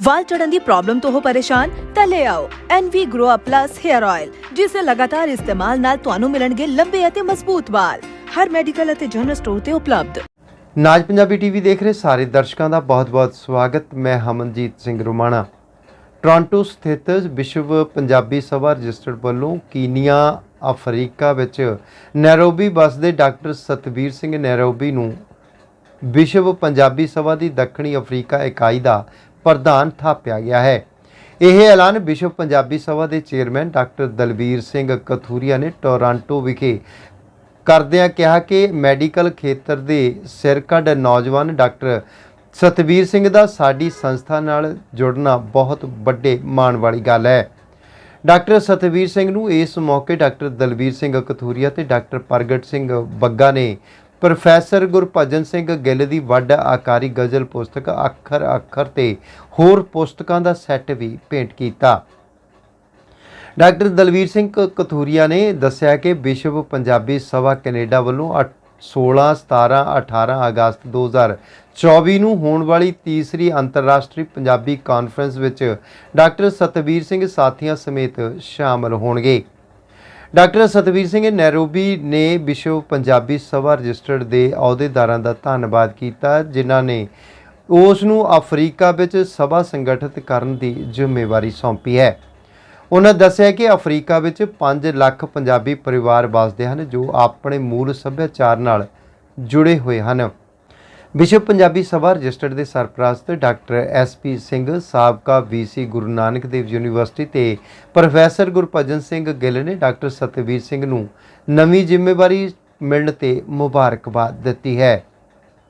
ਵਾਲ ਚੜਨ ਦੀ ਪ੍ਰੋਬਲਮ ਤੋਂ ਹੋ ਪਰੇਸ਼ਾਨ, ਤਾਂ ਲੈ ਆਓ NV Grow Up Plus Hair Oil ਜਿਸ ਦੇ ਲਗਾਤਾਰ ਇਸਤੇਮਾਲ ਨਾਲ ਤੁਹਾਨੂੰ ਮਿਲਣਗੇ ਲੰਬੇ ਅਤੇ ਮਜ਼ਬੂਤ ਵਾਲ। ਹਰ ਮੈਡੀਕਲ ਅਤੇ ਜਨਰਲ ਸਟੋਰ ਤੇ ਉਪਲਬਧ। ਨਾਜ ਪੰਜਾਬੀ ਟੀਵੀ ਦੇਖ ਰਹੇ ਸਾਰੇ ਦਰਸ਼ਕਾਂ ਦਾ ਬਹੁਤ-ਬਹੁਤ ਸਵਾਗਤ। ਮੈਂ ਹਮਨਜੀਤ ਸਿੰਘ ਰੁਮਾਣਾ। ਟੋਰਾਂਟੋ ਸਥਿਤ ਵਿਸ਼ਵ ਪੰਜਾਬੀ ਸਭਾ ਰਜਿਸਟਰਡ ਵੱਲੋਂ ਕੀਨੀਆ, ਅਫਰੀਕਾ ਵਿੱਚ ਨੈਰੋਬੀ ਵਸਦੇ ਡਾਕਟਰ ਸਤਵੀਰ ਸਿੰਘ ਨੈਰੋਬੀ ਨੂੰ ਵਿਸ਼ਵ ਪੰਜਾਬੀ ਸਭਾ ਦੀ ਦੱਖਣੀ ਅਫਰੀਕਾ ਇਕਾਈ ਦਾ ਪ੍ਰਧਾਨ ਥਾਪਿਆ ਗਿਆ ਹੈ। ਇਹ ਐਲਾਨ ਵਿਸ਼ਵ ਪੰਜਾਬੀ ਸਭਾ ਦੇ ਚੇਅਰਮੈਨ ਡਾਕਟਰ ਦਲਵੀਰ ਸਿੰਘ ਕਥੂਰੀਆ ਨੇ ਟੋਰਾਂਟੋ ਵਿਖੇ ਕਰਦਿਆਂ ਕਿਹਾ ਕਿ ਮੈਡੀਕਲ ਖੇਤਰ ਦੇ ਸਿਰਕੱਢ ਨੌਜਵਾਨ ਡਾਕਟਰ ਸਤਵੀਰ ਸਿੰਘ ਦਾ ਸਾਡੀ ਸੰਸਥਾ ਨਾਲ ਜੁੜਨਾ ਬਹੁਤ ਵੱਡੇ ਮਾਣ ਵਾਲੀ ਗੱਲ ਹੈ। ਡਾਕਟਰ ਸਤਵੀਰ ਸਿੰਘ ਨੂੰ ਇਸ ਮੌਕੇ ਡਾਕਟਰ ਦਲਵੀਰ ਸਿੰਘ ਕਥੂਰੀਆ ਤੇ ਡਾਕਟਰ ਪ੍ਰਗਟ ਸਿੰਘ ਬੱਗਾ ਨੇ ਪ੍ਰੋਫੈਸਰ ਗੁਰਭਜਨ ਸਿੰਘ ਗਿੱਲ ਦੀ ਵੱਡ ਆਕਾਰੀ ਗਜ਼ਲ ਪੁਸਤਕ ਅੱਖਰ ਅੱਖਰ ਤੇ ਹੋਰ ਪੁਸਤਕਾਂ ਦਾ ਸੈੱਟ ਵੀ ਭੇਂਟ ਕੀਤਾ। ਡਾਕਟਰ ਦਲਵੀਰ ਸਿੰਘ ਕਥੂਰੀਆ ਨੇ ਦੱਸਿਆ ਕਿ ਵਿਸ਼ਵ ਪੰਜਾਬੀ ਸਭਾ ਕੈਨੇਡਾ ਵੱਲੋਂ ਅੱਠ- 16 17 18 ਅਗਸਤ 2024 ਨੂੰ ਹੋਣ ਵਾਲੀ ਤੀਸਰੀ ਅੰਤਰਰਾਸ਼ਟਰੀ ਪੰਜਾਬੀ ਕਾਨਫਰੰਸ ਵਿੱਚ ਡਾਕਟਰ ਸਤਵੀਰ ਸਿੰਘ ਸਾਥੀਆਂ ਸਮੇਤ ਸ਼ਾਮਲ ਹੋਣਗੇ। ਡਾਕਟਰ ਸਤਵੀਰ ਸਿੰਘ ਨੈਰੋਬੀ ਨੇ ਵਿਸ਼ਵ ਪੰਜਾਬੀ ਸਭਾ ਰਜਿਸਟਰਡ ਦੇ ਅਹੁਦੇਦਾਰਾਂ ਦਾ ਧੰਨਵਾਦ ਕੀਤਾ, ਜਿਨ੍ਹਾਂ ਨੇ ਉਸ ਨੂੰ ਅਫਰੀਕਾ ਵਿੱਚ ਸਭਾ ਸੰਗਠਿਤ ਕਰਨ ਦੀ ਜ਼ਿੰਮੇਵਾਰੀ ਸੌਂਪੀ ਹੈ। ਉਹਨਾਂ ਦੱਸਿਆ ਕਿ ਅਫਰੀਕਾ ਵਿੱਚ 5 ਲੱਖ ਪੰਜਾਬੀ ਪਰਿਵਾਰ ਵੱਸਦੇ ਹਨ, ਜੋ ਆਪਣੇ ਮੂਲ ਸੱਭਿਆਚਾਰ ਨਾਲ ਜੁੜੇ ਹੋਏ ਹਨ। ਵਿਸ਼ਵ ਪੰਜਾਬੀ ਸਭਾ ਰਜਿਸਟਰਡ ਦੇ ਸਰਪ੍ਰਸਤ ਡਾਕਟਰ ਐਸਪੀ ਸਿੰਘ ਸਾਬਕਾ ਵੀਸੀ ਗੁਰੂ ਨਾਨਕ ਦੇਵ ਯੂਨੀਵਰਸਿਟੀ ਤੇ ਪ੍ਰੋਫੈਸਰ ਗੁਰਭਜਨ ਸਿੰਘ ਗਿੱਲ ਨੇ ਡਾਕਟਰ ਸਤਵੀਰ ਸਿੰਘ ਨੂੰ ਨਵੀਂ ਜ਼ਿੰਮੇਵਾਰੀ ਮਿਲਣ ਤੇ ਮੁਬਾਰਕਬਾਦ ਦਿੱਤੀ ਹੈ।